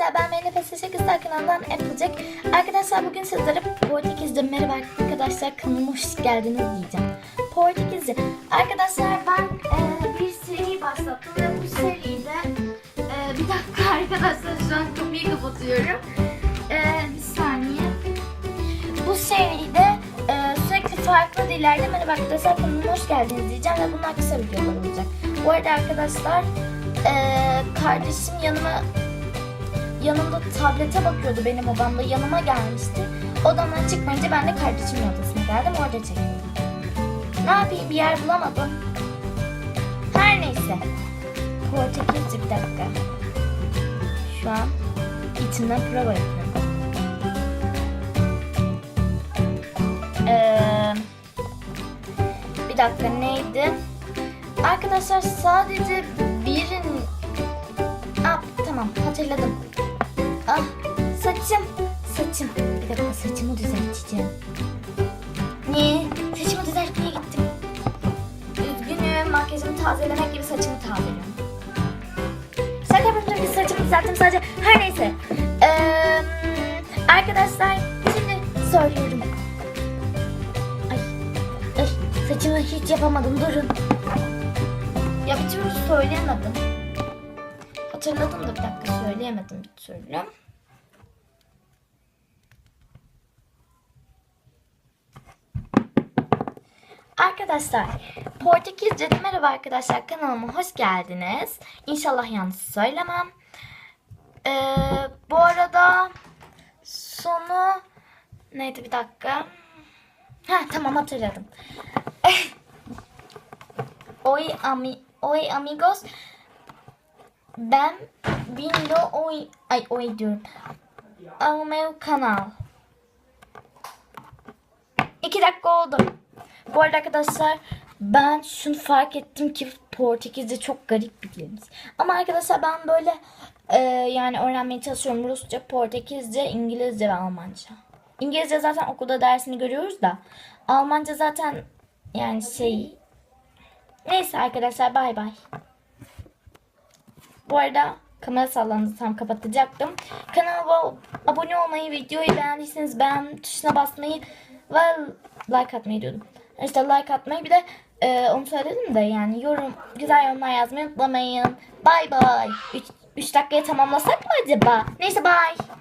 Arkadaşlar ben Melih Fesleşe Kızlar kanalından Applejack. Arkadaşlar bugün sizlere Portekizce merhaba arkadaşlar kanalıma hoş geldiniz diyeceğim. Portekizce. Arkadaşlar ben e, bir seri başlattım ve bu seride e, bir dakika arkadaşlar şu an kapıyı kapatıyorum. E, bir saniye. Bu seride e, sürekli farklı dillerde merhaba arkadaşlar kanalıma hoş geldiniz diyeceğim ve bunlar kısa videolar olacak. Bu arada arkadaşlar e, kardeşim yanıma yanımda tablete bakıyordu benim odamda yanıma gelmişti. Odamdan çıkmayınca ben de kardeşimin odasına geldim orada çektim. Ne yapayım bir yer bulamadım. Her neyse. Portekizce bir dakika. Şu an içimden prova yapıyorum. Ee, bir dakika neydi? Arkadaşlar sadece birin... Aa, tamam hatırladım. Saçım. Saçım. Bir dakika saçımı düzelteceğim. Niye? Saçımı düzeltmeye gittim. Üzgünüm makyajımı tazelemek gibi saçımı tazeliyorum. Şaka yapıyorum saçımı düzelttim sadece. Her neyse. Ee, arkadaşlar şimdi söylüyorum. Ay, ay saçımı hiç yapamadım durun. Ya bir türlü söyleyemedim. Hatırladım da bir dakika söyleyemedim bir türlü. Arkadaşlar, Portekizce'de merhaba arkadaşlar kanalıma hoş geldiniz. İnşallah yanlış söylemem. Ee, bu arada sonu neydi bir dakika. Ha tamam hatırladım. Oi, ami, oi amigos. Ben vindo oi, ay oi diyorum. Ao meu kanal. İki dakika oldu. Bu arada arkadaşlar ben şunu fark ettim ki Portekizce çok garip bir dilimiz. Ama arkadaşlar ben böyle e, yani öğrenmeye çalışıyorum. Rusça, Portekizce, İngilizce ve Almanca. İngilizce zaten okulda dersini görüyoruz da. Almanca zaten yani şey Neyse arkadaşlar bay bay. Bu arada kamera sallandı tam kapatacaktım. Kanalıma abone olmayı, videoyu beğendiyseniz beğen tuşuna basmayı ve like atmayı diyordum. İşte like atmayı bir de e, onu söyledim de yani yorum güzel yorumlar yazmayı unutmayın. Bay bay. 3 dakikaya tamamlasak mı acaba? Neyse bay.